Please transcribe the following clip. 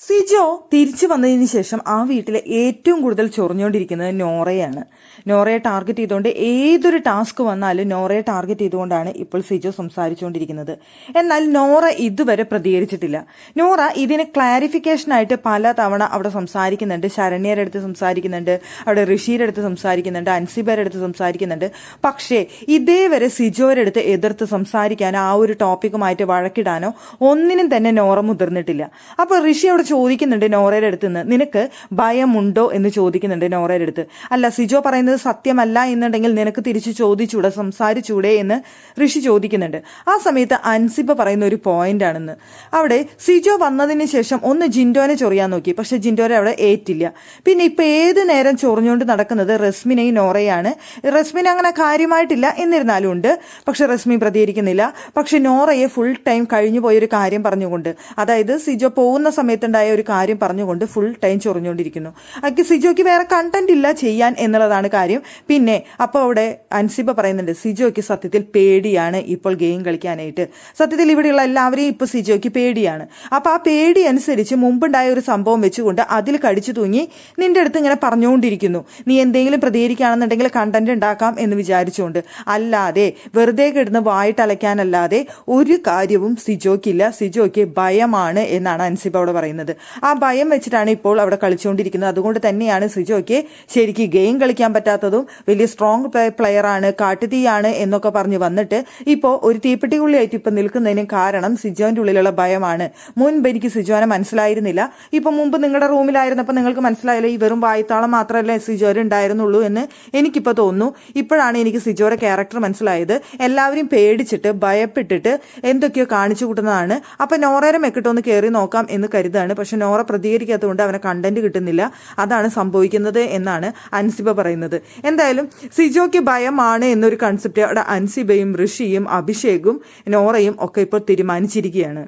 സിജോ തിരിച്ചു വന്നതിന് ശേഷം ആ വീട്ടിലെ ഏറ്റവും കൂടുതൽ ചൊറിഞ്ഞുകൊണ്ടിരിക്കുന്നത് നോറയാണ്. നോറയെ ടാർഗറ്റ് ചെയ്തുകൊണ്ട് ഏതൊരു ടാസ്ക് വന്നാലും നോറയെ ടാർഗറ്റ് ചെയ്തുകൊണ്ടാണ് ഇപ്പോൾ സിജോ സംസാരിച്ചുകൊണ്ടിരിക്കുന്നത്. എന്നാൽ നോറ ഇതുവരെ പ്രതികരിച്ചിട്ടില്ല. നോറ ഇതിന് ക്ലാരിഫിക്കേഷനായിട്ട് പല തവണ അവിടെ സംസാരിക്കുന്നുണ്ട്. ശരണ്യരുടെ അടുത്ത് സംസാരിക്കുന്നുണ്ട്. അവിടെ ഋഷിയുടെ അടുത്ത് സംസാരിക്കുന്നുണ്ട്. അൻസിബയുടെ അടുത്ത് സംസാരിക്കുന്നുണ്ട്. പക്ഷേ ഇതേവരെ സിജോയുടെ അടുത്ത് എതിർത്ത് സംസാരിക്കാനോ ആ ഒരു ടോപ്പിക്കുമായിട്ട് വഴക്കിടാനോ ഒന്നിനും തന്നെ നോറ മുതിർന്നിട്ടില്ല. അപ്പോൾ ഋഷി അവിടെ ചോദിക്കുന്നുണ്ട് നോറയുടെ അടുത്ത് നിന്ന് നിനക്ക് ഭയമുണ്ടോ എന്ന് ചോദിക്കുന്നുണ്ട് നോറയുടെ അടുത്ത്. അല്ല സിജോ പറയുന്നത് സത്യമല്ല എന്നുണ്ടെങ്കിൽ നിനക്ക് തിരിച്ചു ചോദിച്ചൂടെ സംസാരിച്ചൂടെ എന്ന് ഋഷി ചോദിക്കുന്നുണ്ട്. ആ സമയത്ത് അൻസിബ പറയുന്ന ഒരു പോയിന്റ് ആണെന്ന് അവിടെ സിജോ വന്നതിന് ശേഷം ഒന്ന് ജിൻഡോനെ ചൊറിയാൻ നോക്കി. പക്ഷെ ജിൻഡോനെ അവിടെ ഏറ്റില്ല. പിന്നെ ഇപ്പൊ ഏത് നേരം ചൊറിഞ്ഞുകൊണ്ട് നടക്കുന്നത് റസ്മിനെയും നോറയാണ്. റസ്മിന് അങ്ങനെ കാര്യമായിട്ടില്ല എന്നിരുന്നാലും ഉണ്ട്. പക്ഷെ റസ്മി പ്രതികരിക്കുന്നില്ല. പക്ഷെ നോറയെ ഫുൾ ടൈം കഴിഞ്ഞു പോയൊരു കാര്യം പറഞ്ഞുകൊണ്ട്. അതായത് സിജോ പോകുന്ന സമയത്തുണ്ടായ ഒരു കാര്യം പറഞ്ഞുകൊണ്ട് ഫുൾ ടൈം ചൊറിഞ്ഞുകൊണ്ടിരിക്കുന്നു. അക്ക് സിജോയ്ക്ക് വേറെ കണ്ടന്റ് ഇല്ല ചെയ്യാൻ എന്നുള്ളതാണ് കാര്യം. പിന്നെ അപ്പോൾ അവിടെ അൻസിബ പറയുന്നുണ്ട് സിജോയ്ക്ക് സത്യത്തിൽ പേടിയാണ് ഇപ്പോൾ ഗെയിം കളിക്കാനായിട്ട്. സത്യത്തിൽ ഇവിടെയുള്ള എല്ലാവരെയും ഇപ്പോൾ സിജോയ്ക്ക് പേടിയാണ്. അപ്പോൾ ആ പേടി അനുസരിച്ച് മുമ്പുണ്ടായ ഒരു സംഭവം വെച്ചുകൊണ്ട് അതിൽ കടിച്ചു തൂങ്ങി നിന്റെ അടുത്ത് ഇങ്ങനെ പറഞ്ഞുകൊണ്ടിരിക്കുന്നു. നീ എന്തെങ്കിലും പ്രതികരിക്കുകയാണെന്നുണ്ടെങ്കിൽ കണ്ടന്റ് ഉണ്ടാക്കാം എന്ന് വിചാരിച്ചുകൊണ്ട്. അല്ലാതെ വെറുതെ കിടന്ന് വായിട്ടലയ്ക്കാനല്ലാതെ ഒരു കാര്യവും സിജോയ്ക്കില്ല. സിജോയ്ക്ക് ഭയമാണ് എന്നാണ് അൻസിബ അവിടെ പറയുന്നത്. ആ ഭയം വെച്ചിട്ടാണ് ഇപ്പോൾ അവിടെ കളിച്ചുകൊണ്ടിരിക്കുന്നത്. അതുകൊണ്ട് തന്നെയാണ് സിജോയ്ക്ക് ശരിക്കും ഗെയിം കളിക്കാൻ പറ്റാത്തതും വലിയ സ്ട്രോങ് പ്ലെയർ ആണ് കാട്ടുതീയാണ് എന്നൊക്കെ പറഞ്ഞ് വന്നിട്ട് ഇപ്പോൾ ഒരു തീപ്പെട്ടിക്കുള്ളിയായിട്ട് ഇപ്പം നിൽക്കുന്നതിന് കാരണം സിജോന്റെ ഉള്ളിലുള്ള ഭയമാണ്. മുൻപ് എനിക്ക് സിജോനെ മനസ്സിലായിരുന്നില്ല. ഇപ്പം മുമ്പ് നിങ്ങളുടെ റൂമിലായിരുന്നപ്പോൾ നിങ്ങൾക്ക് മനസ്സിലായില്ല? ഈ വെറും വായത്താളം മാത്രമല്ലേ സിജോര് ഉണ്ടായിരുന്നുള്ളൂ എന്ന് എനിക്കിപ്പോൾ തോന്നുന്നു. ഇപ്പോഴാണ് എനിക്ക് സിജോയുടെ ക്യാരക്ടർ മനസ്സിലായത്. എല്ലാവരും പേടിച്ചിട്ട് ഭയപ്പെട്ടിട്ട് എന്തൊക്കെയോ കാണിച്ചു കൂട്ടുന്നതാണ്. അപ്പം നോറേരം മെക്കിട്ടൊന്ന് കയറി നോക്കാം എന്ന് കരുതാണ് പക്ഷെ നോറ പ്രതികരിക്കാത്തതുകൊണ്ട് അവനെ കണ്ടന്റ് കിട്ടുന്നില്ല. അതാണ് സംഭവിക്കുന്നത് എന്നാണ് അൻസിബ പറയുന്നത്. എന്തായാലും സിജോയ്ക്ക് ഭയമാണ് എന്നൊരു കൺസെപ്റ്റ് അവിടെ അൻസിബയും ഋഷിയും അഭിഷേകും നോറയും ഒക്കെ ഇപ്പോൾ തീരുമാനിച്ചിരിക്കുകയാണ്.